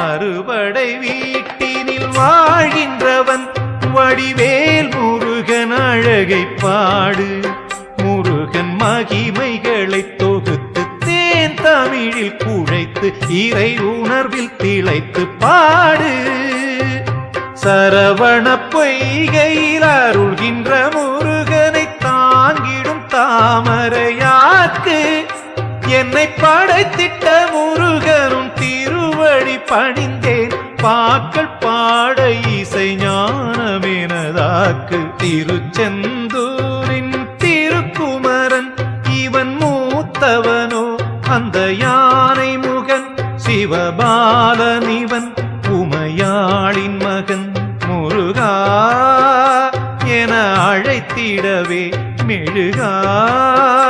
அறுபடை வீட்டினில் வாழ்கின்றவன் வடிவேல் முருகன் அழகை பாடு. முருகன் மகிமைகளை தொகுத்து தேன் தமிழில் குழைத்து இறை உணர்வில் திளைத்து பாடு. சரவண பொய்கையில் அருள்கின்ற முருகனை தாங்கிடும் தாமரையாக்கு என்னை படைத்திட்ட முருகன் பணிந்தேன். பாக்கள் பாட இசை ஞானமெனதாக்கு. திருச்செந்தூரின் திருக்குமரன் இவன் மூத்தவனோ. அந்த யானை முகன் சிவபாலன் இவன். உமையாளின் மகன் முருகா என அழைத்திடவே மெழுகா